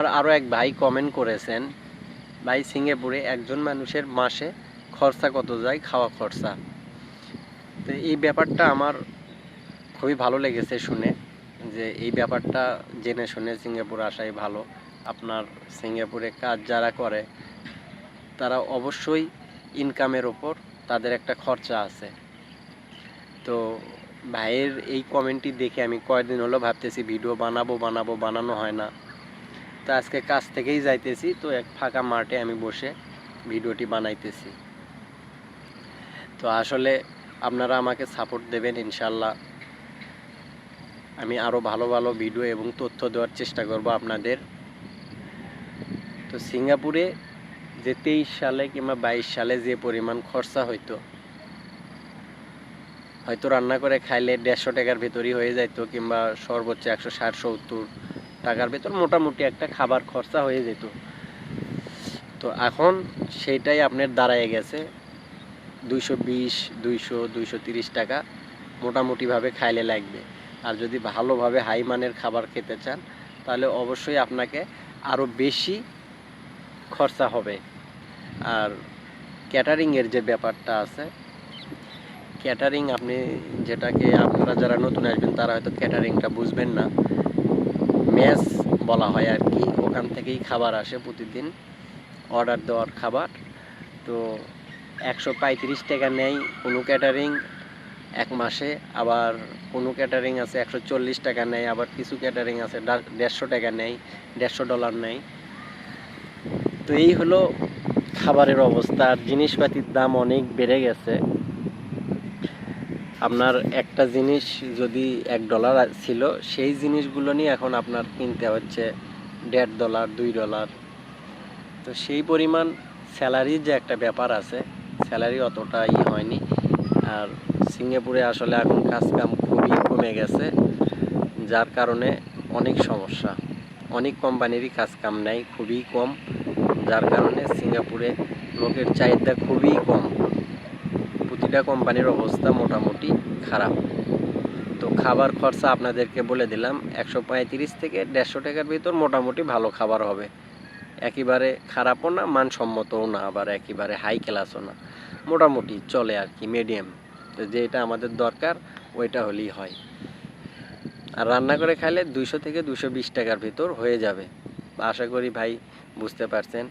আর আরও এক ভাই কমেন্ট করেছেন, ভাই সিঙ্গাপুরে একজন মানুষের মাসে খরচা কত যায়, খাওয়া খরচা। তো এই ব্যাপারটা আমার খুবই ভালো লেগেছে শুনে, যে এই ব্যাপারটা জেনে শুনে সিঙ্গাপুর আসাই ভালো। আপনার সিঙ্গাপুরে কাজ যারা করে, তারা অবশ্যই ইনকামের ওপর তাদের একটা খরচা আছে। তো ভাইয়ের এই কমেন্টটি দেখে আমি কয়েকদিন হলো ভাবতেছি, ভিডিও বানাবো বানাবো, বানানো হয় না। তো আজকে কাজ থেকেই যাইতেছি, তো এক ফাঁকা মাঠে আমি বসে ভিডিওটি বানাইতেছি। তো আসলে আপনারা আমাকে সাপোর্ট দেবেন ইনশাল্লাহ আমি আরও ভালো ভালো ভিডিও এবং তথ্য দেওয়ার চেষ্টা করব আপনাদের। তো সিঙ্গাপুরে যে তেইশ সালে কিংবা বাইশ সালে যে পরিমাণ খরচা হইতো, হয়তো রান্না করে খাইলে দেড়শো টাকার ভেতরই হয়ে যাইতো কিংবা সর্বোচ্চ একশো ষাট, সত্তর টাকার ভেতর মোটামুটি একটা খাবার খরচা হয়ে যেত। তো এখন সেইটাই আপনার দাঁড়ায় গেছে। দুইশো বিশ, দুইশো দুইশো তিরিশ টাকা মোটামুটিভাবে খাইলে লাগবে। আর যদি ভালোভাবে হাই মানের খাবার খেতে চান, তাহলে অবশ্যই আপনাকে আরও বেশি খরচা হবে। আর ক্যাটারিংয়ের যে ব্যাপারটা আছে, ক্যাটারিং আপনি যেটাকে আপনারা যারা নতুন আসবেন, তারা হয়তো ক্যাটারিংটা বুঝবেন না। মেস বলা হয় আর কি। ওখান থেকেই খাবার আসে প্রতিদিন। অর্ডার দেওয়ার খাবার। তো একশো পঁয়ত্রিশ টাকা নেয় কোনো ক্যাটারিং এক মাসে। আবার কোনো ক্যাটারিং আছে একশো চল্লিশ টাকা নেয় আবার কিছু ক্যাটারিং আছে দেড়শো টাকা নেয় দেড়শো ডলার নেয় তো এই হলো খাবারের অবস্থা। আর জিনিসপাতির দাম অনেক বেড়ে গেছে। আপনার একটা জিনিস যদি এক ডলার ছিল, সেই জিনিসগুলো নিয়ে এখন আপনার কিনতে হচ্ছে দেড় ডলার দুই ডলার তো সেই পরিমাণ স্যালারির যে একটা ব্যাপার আছে, স্যালারি অতটা ই হয়নি। আর সিঙ্গাপুরে আসলে এখন কাজ কাম খুবই কমে গেছে, যার কারণে অনেক সমস্যা। অনেক কোম্পানিরই কাজ কাম নেই, খুবই কম। যার কারণে সিঙ্গাপুরে লোকের চাহিদা খুবই কম। প্রতিটা কোম্পানির অবস্থা মোটামুটি খারাপ। তো খাবার খরচা আপনাদেরকে বলে দিলাম, একশো পঁয়ত্রিশ থেকে দেড়শো টাকার ভিতর মোটামুটি ভালো খাবার হবে। একেবারে খারাপও না, মানসম্মতও না, আবার একেবারে হাই ক্লাসও না। মোটামুটি চলে আর কি মিডিয়াম তো যেটা আমাদের দরকার, ওইটা হলেই হয়। আর রান্না করে খাইলে দুইশো থেকে দুশো বিশ টাকার ভিতর হয়ে যাবে। আশা করি ভাই বুঝতে পারছেন।